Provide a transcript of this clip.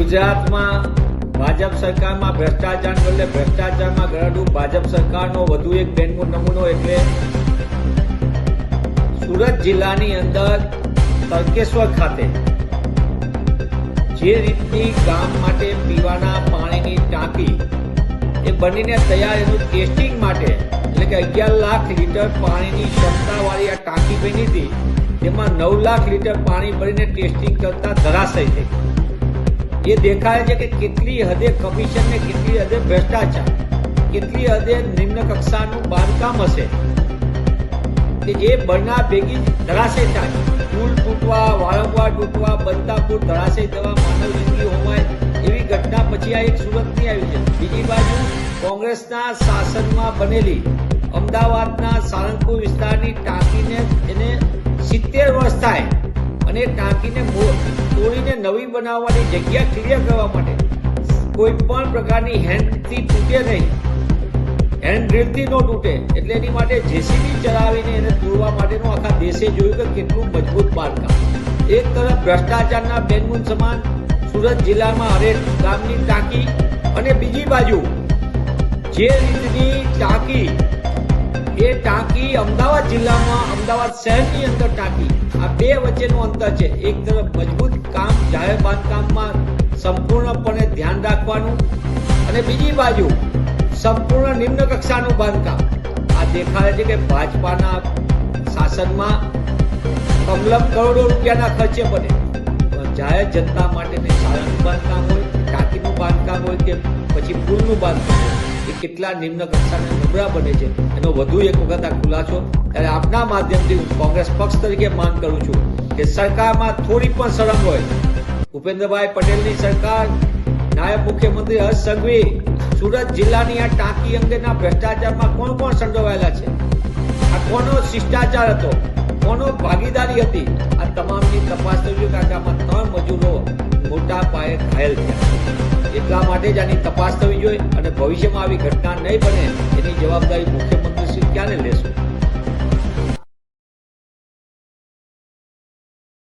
ગુજરાતમાં ભાજપ સરકારમાં ભ્રષ્ટાચાર બદલે ભ્રષ્ટાચારમાં ગરડું ભાજપ સરકારનો વધુ એક બેનમૂ નમૂનો એટલે સુરત જિલ્લાની અંદર તરકેશ્વર ખાતે જે રીતની ગામ માટે પીવાના પાણીની ટાંકી એ બનીને તૈયાર એનું ટેસ્ટિંગ માટે એટલે કે અગિયાર લાખ લીટર પાણીની ક્ષમતાવાળી આ ટાંકી બની હતી તેમાં નવ લાખ લીટર પાણી ભરીને ટેસ્ટિંગ કરતા ધરાશય થઈ. એ દેખાય છે કે કેટલી હદે કમિશન ને કેટલી હદે ભ્રષ્ટાચાર, કેટલી હદે નિમ્ન કક્ષાનું બાંધકામ હશે. કે જે બળના ભેગી ધરાશય થાય. પુલ તૂટવા, વારંવાર તૂટવા બનતા પુલ ધરાશય થવા માનવ જિંદગી હોવાય એવી ઘટના પછી આ એક સુરતની આવી છે. બીજી બાજુ કોંગ્રેસના શાસનમાં બનેલી અમદાવાદના સાળંગપુર વિસ્તારની ટાંકીને અને ટાંકીને તોડીને નવી બનાવવાની જગ્યા ક્લિયર કરવા માટે કોઈ પણ પ્રકારની હેન્ડથી તૂટે નહીં. હેન્ડ ડ્રીલથી ન તૂટે, એટલે એની માટે જેસીબી ચલાવીને એને તોડવા માટેનું આખા દેશે જોયું કે કેટલું મજબૂત બાંધકામ. એક તરફ ભ્રષ્ટાચારના બેનમૂન સમાન સુરત જિલ્લામાં હરેક ગામની ટાંકી અને બીજી બાજુ જે રીતની ટાંકી એ ટાંકી અમદાવાદ જિલ્લામાં અમદાવાદ શહેરની અંદર ટાંકી. આ બે વચ્ચેનું અંતર છે. એક તરફ મજબૂત કામ જાહેર બાંધકામમાં સંપૂર્ણપણે ધ્યાન રાખવાનું અને બીજી બાજુ સંપૂર્ણ નિમ્ન કક્ષાનું બાંધકામ. આ દેખાડે છે કે ભાજપાના શાસનમાં કમલમ કરોડો રૂપિયાના ખર્ચે બને. જાહેર જનતા માટે શાળાનું બાંધકામ હોય, ટાંકીનું બાંધકામ હોય કે પછી પુલનું બાંધકામ હોય? કેટલા નિમ્ન કક્ષાના નબળા બને છે? એનો વધુ એક વખત આ ખુલાસો ત્યારે આપના માધ્યમથી હું કોંગ્રેસ પક્ષ તરીકે માંગ કરું છું કે સરકારમાં થોડી પણ શરમ હોય. ભૂપેન્દ્રભાઈ પટેલની સરકાર, નાયબ મુખ્યમંત્રી હર્ષ સંઘવી, સુરત જિલ્લાની આ ટાંકી અંગેના ભ્રષ્ટાચારમાં કોણ કોણ સંડોવાયેલા છે? આ કોનો શિષ્ટાચાર હતો? કોનો ભાગીદારી હતી? આ તમામની તપાસ થવી જોઈએ કે આમાં ત્રણ મજૂરો મોટા પાયે ઘાયલ થયા. એટલા માટે જ આની તપાસ થવી જોઈએ અને ભવિષ્યમાં આવી ઘટના નહીં બને એની જવાબદારી મુખ્યમંત્રી શ્રી ક્યારે લેશે?